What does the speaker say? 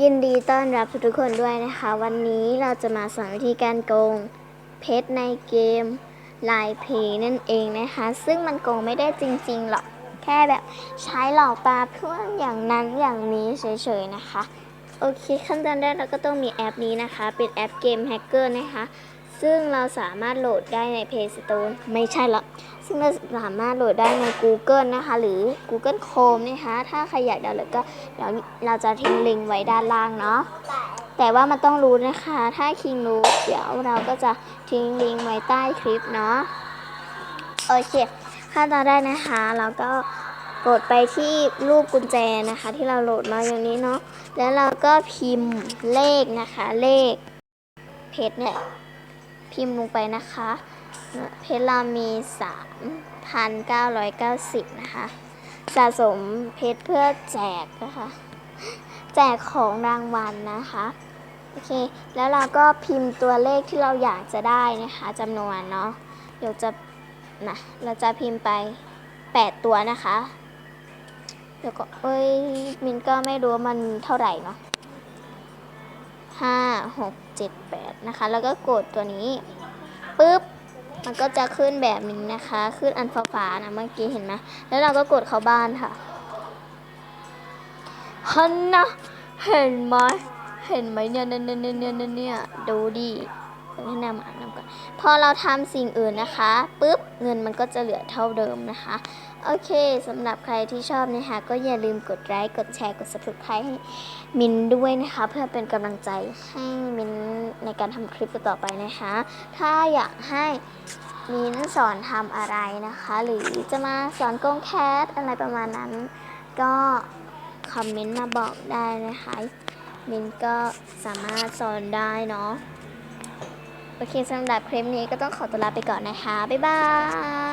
ยินดีต้อนรับทุกคนด้วยนะคะ วันนี้เราจะมาสอนวิธีการโกงเพชรในเกมลายเพนั่นเองนะคะ ซึ่งมันโกงไม่ได้จริงๆหรอก แค่แบบใช้หลอกตาเพื่อนอย่างนั้นอย่างนี้เฉยๆนะคะ โอเคขั้นตอนแรกเราก็ต้องมีแอปนี้นะคะ เป็นแอปเกมแฮกเกอร์นะคะ ซึ่งเราสามารถโหลดได้ใน Play Store ไม่ใช่ละซึ่งเราสามารถโหลดได้ใน Google นะคะ หรือ Google Chrome นะคะ ถ้าใครอยากดาวน์โหลดก็เดี๋ยวเราจะทิ้งลิงก์ไว้ด้านล่างเนาะแต่ว่ามันต้องรู้นะคะ ถ้าคิงรู้ เดี๋ยวเราก็จะทิ้งลิงก์ไว้ใต้คลิปเนาะโอเคขั้นตอนแรกนะคะเราก็กดไปที่รูปกุญแจนะคะ ที่เราโหลดมาอย่างนี้เนาะแล้วเราก็พิมพ์เลขนะคะ เลขเพชรเนี่ย พิมพ์ลงไปนะคะ เพชรเรามี 3,990 นะคะ สะสมเพชรเพื่อแจกนะคะ แจกของรางวัลนะคะ โอเค แล้วเราก็พิมพ์ตัวเลขที่เราอยากจะได้นะคะจำนวนเนาะ เดี๋ยวจะนะเราจะพิมพ์ไป 8 ตัวนะคะเดี๋ยวก็เอ้ยมินก็ไม่รู้มันเท่าไหร่เนาะ ห้าหกเจ็ดแปดนะคะ แล้วก็กดตัวนี้ปุ๊บมันก็จะขึ้นแบบนี้นะคะ ขึ้นอันฟ้าๆนะเมื่อกี้เห็นไหมแล้วเราก็กดเข้าบ้านค่ะฮันนะเห็นไหมเห็นไหมเนี่ยเนี่ยเนี่ยเนี่ยเนี่ยเนี่ยดูดิ เดี๋ยวให้นำอ่านนำก่อนพอเราทำสิ่งอื่นนะคะปุ๊บเงินมันก็จะเหลือเท่าเดิมนะคะ โอเคสำหรับใครที่ชอบนะคะก็อย่าลืมกดไลค์กดแชร์กด subscribe ให้มินด้วยนะคะ เพื่อเป็นกำลังใจให้มินในการทำคลิปต่อไปนะคะ ถ้าอยากให้มินสอนทำอะไรนะคะ หรือจะมาสอนโกงแคสอะไรประมาณนั้น ก็คอมเมนต์มาบอกได้นะคะมินก็สามารถสอนได้เนาะ โอเคสำหรับคลิปนี้ก็ต้องขอตัวลาไปก่อนนะคะ บ๊ายบาย